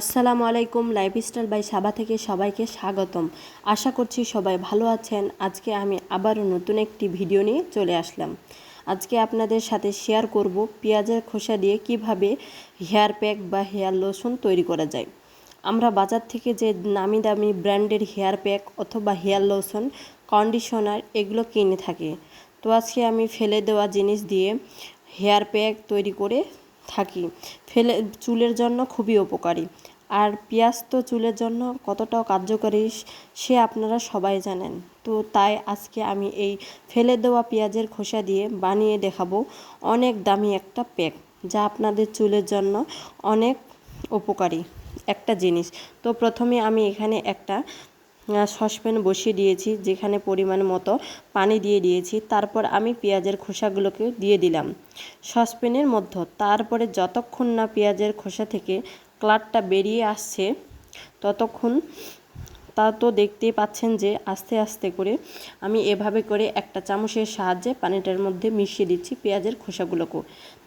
আসসালামু আলাইকুম, lifestyle by সাবা থেকে সবাইকে স্বাগতম। আশা করছি সবাই ভালো আছেন। আজকে আমি আবারও নতুন একটি ভিডিও নিয়ে চলে আসলাম। আজকে আপনাদের সাথে শেয়ার করব পেঁয়াজের খোসা দিয়ে কীভাবে হেয়ার প্যাক বা হেয়ার লোশন তৈরি করা যায়। আমরা বাজার থেকে যে নামি দামি ব্র্যান্ডের হেয়ার প্যাক অথবা হেয়ার লোশন, কন্ডিশনার এগুলো কিনে থাকি। তো আজকে আমি ফেলে দেওয়া জিনিস দিয়ে হেয়ার প্যাক তৈরি করে থাকি। ফেলে, চুলের জন্য খুবই উপকারী। আর পেঁয়াজ তো চুলের জন্য কতটা কার্যকরী সে আপনারা সবাই জানেন। তো তাই আজকে আমি এই ফেলে দেওয়া পেঁয়াজের খোসা দিয়ে বানিয়ে দেখাবো অনেক দামি একটা প্যাক, যা আপনাদের চুলের জন্য অনেক উপকারী একটা জিনিস। তো প্রথমে আমি এখানে একটা সসপ্যান বসিয়ে দিয়েছি, যেখানে পরিমাণ মতো পানি দিয়ে দিয়েছি। তারপর আমি পেঁয়াজের খোসাগুলোকে দিয়ে দিলাম সসপ্যানের মধ্যে। তারপরে যতক্ষণ না পেঁয়াজের খোসা থেকে কালারটা বেরিয়ে আসছে, ততক্ষণ তা তো দেখতেই পাচ্ছেন যে আস্তে আস্তে করে আমি এভাবে করে একটা চামচের সাহায্যে পানিটার মধ্যে মিশিয়ে দিচ্ছি পেঁয়াজের খোসাগুলোকেও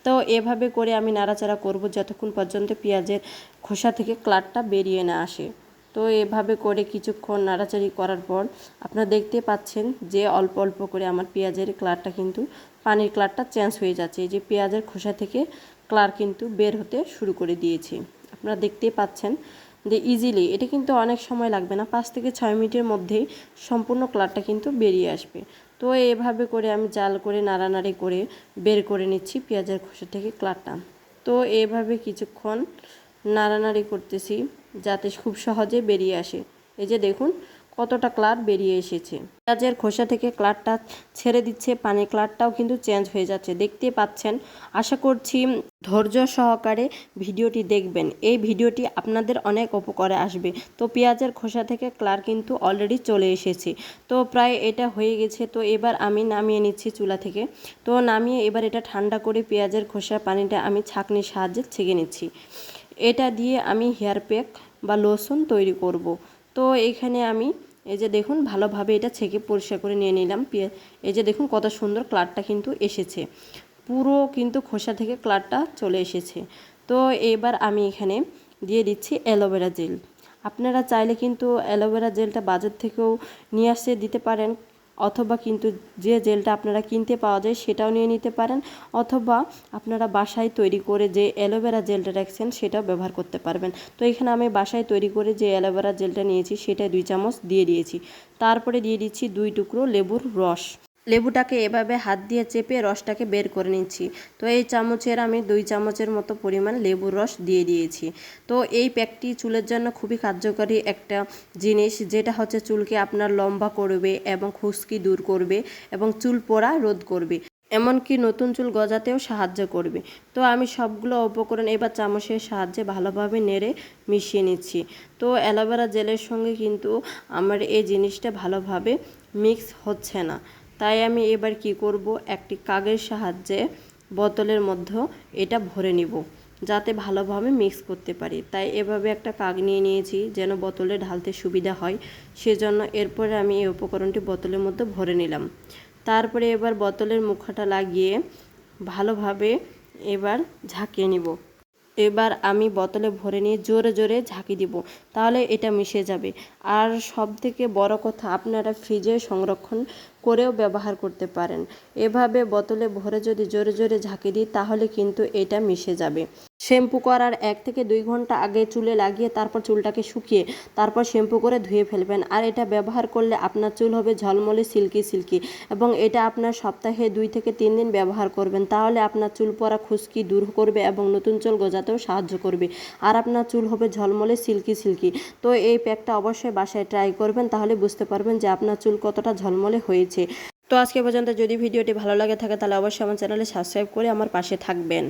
তো এভাবে করে আমি নাড়াচাড়া করব যতক্ষণ পর্যন্ত পেঁয়াজের খোসা থেকে কালারটা বেরিয়ে না আসে। তো এভাবে করে কিছুক্ষণ নাড়াচাড়ি করার পর আপনারা দেখতে পাচ্ছেন যে অল্প অল্প করে আমার পেঁয়াজের কালারটা কিন্তু পানির কালারটা চেঞ্জ হয়ে যাচ্ছে। এই যে পেঁয়াজের খোসা থেকে কালার কিন্তু বের হতে শুরু করে দিয়েছে। আপনারা দেখতেই পাচ্ছেন যে ইজিলি এটা কিন্তু অনেক সময় লাগবে না, পাঁচ থেকে ছয় মিনিটের মধ্যেই সম্পূর্ণ কালারটা কিন্তু বেরিয়ে আসবে। তো এভাবে করে আমি জাল করে, নাড়ানাড়ি করে বের করে নিচ্ছি পেঁয়াজের খোসা থেকে কালারটা তো এভাবে কিছুক্ষণ নাড়ানাড়ি করতেছি যাতে খুব সহজে বেরিয়ে আসে। এই যে দেখুন, কতটা ক্লার বেরিয়ে এসেছে। পেঁয়াজের খোসা থেকে ক্লারটা ছেড়ে দিচ্ছে, পানির ক্লারটাও কিন্তু চেঞ্জ হয়ে যাচ্ছে। দেখতে পাচ্ছেন, আশা করছি ধৈর্য সহকারে ভিডিওটি দেখবেন। এই ভিডিওটি আপনাদের অনেক উপকারে আসবে। তো পেঁয়াজের খোসা থেকে ক্লার কিন্তু অলরেডি চলে এসেছে। তো প্রায় এটা হয়ে গেছে। তো এবার আমি নামিয়ে নিচ্ছি চুলা থেকে। তো নামিয়ে এবার এটা ঠান্ডা করে পেঁয়াজের খোসা পানিটা আমি ছাঁকনির সাহায্যে ছেঁকে নিচ্ছি। এটা দিয়ে আমি হেয়ার প্যাক বা লোশন তৈরি করব। তো এখানে আমি এই যে দেখুন ভালোভাবে এটা ছেঁকে পরিষ্কার করে নিয়ে নিলাম। এই যে দেখুন কত সুন্দর কালারটা কিন্তু এসেছে। পুরো কিন্তু খোসা থেকে কালারটা চলে এসেছে। তো এবার আমি এখানে দিয়ে দিচ্ছি অ্যালোভেরা জেল। আপনারা চাইলে কিন্তু অ্যালোভেরা জেলটা বাজার থেকেও নিয়ে আসে, দিতে পারেন। অথবা কিন্তু যে জেলটা আপনারা কিনতে পাওয়া যায় সেটাও নিয়ে নিতে পারেন, অথবা আপনারা বাসায় তৈরি করে যে অ্যালোভেরা জেলটা রাখছেন সেটাও ব্যবহার করতে পারবেন। তো এখানে আমি বাসায় তৈরি করে যে অ্যালোভেরা জেলটা নিয়েছি সেটা দুই চামচ দিয়ে দিয়েছি। তারপরে দিয়ে দিচ্ছি দুই টুকরো লেবুর রস। লেবুটাকে এভাবে হাত দিয়ে চেপে রসটাকে বের করে নিচ্ছি। তো এই চামচের আমি দুই চামচের মতো পরিমাণ লেবুর রস দিয়ে দিয়েছি। তো এই প্যাকটি চুলের জন্য খুবই কার্যকরী একটা জিনিস, যেটা হচ্ছে চুলকে আপনার লম্বা করবে এবং খুশকি দূর করবে এবং চুল পোড়া রোধ করবে। এমনকি নতুন চুল গজাতেও সাহায্য করবে। তো আমি সবগুলো উপকরণ এবার চামচের সাহায্যে ভালোভাবে নেড়ে মিশিয়ে নিচ্ছি। তো অ্যালোভেরা জেলের সঙ্গে কিন্তু আমার এই জিনিসটা ভালোভাবে মিক্স হচ্ছে না। তাই আমি এবার কি করব? একটি কাগের সাহায্যে বোতলের মধ্যে এটা ভরে নিব, যাতে ভালোভাবে মিক্স করতে পারি। তাই এভাবে একটা কাগ নিয়ে নিয়েছি যেন বোতলে ঢালতে সুবিধা হয়। সেজন্য এরপরে আমি এই উপকরণটি বোতলের মধ্যে ভরে নিলাম। তারপরে এবার বোতলের মুখাটা লাগিয়ে ভালোভাবে এবার ঝাঁকিয়ে নিব। এবার আমি বোতলে ভরে নিয়ে জোরে জোরে ঝাঁকি দিব, তাহলে এটা মিশে যাবে। আর সব থেকে বড় কথা, আপনারা ফ্রিজে সংরক্ষণ করেও ব্যবহার করতে পারেন। এভাবে বোতলে ভরে যদি জোরে জোরে ঝাঁকি দিই, তাহলে কিন্তু এটা মিশে যাবে। শ্যাম্পু করার এক থেকে দুই ঘণ্টা আগে চুলে লাগিয়ে তারপর চুলটাকে শুকিয়ে তারপর শ্যাম্পু করে ধুয়ে ফেলবেন। আর এটা ব্যবহার করলে আপনার চুল হবে ঝলমলে, সিল্কি সিল্কি এবং এটা আপনার সপ্তাহে দুই থেকে তিন দিন ব্যবহার করবেন। তাহলে আপনার চুল পরা খুশকি দূর করবে এবং নতুন চুল গজাতেও সাহায্য করবে। আর আপনার চুল হবে ঝলমলে, সিল্কি সিল্কি। তো এই প্যাকটা অবশ্যই বাসায় ট্রাই করবেন, তাহলে বুঝতে পারবেন যে আপনার চুল কতটা ঝলমলে হয়েছে। তো আজকে পর্যন্ত যদি ভিডিওটি ভালো লাগে থাকে, তাহলে অবশ্যই আমার চ্যানেলে সাবস্ক্রাইব করে আমার পাশে থাকবেন।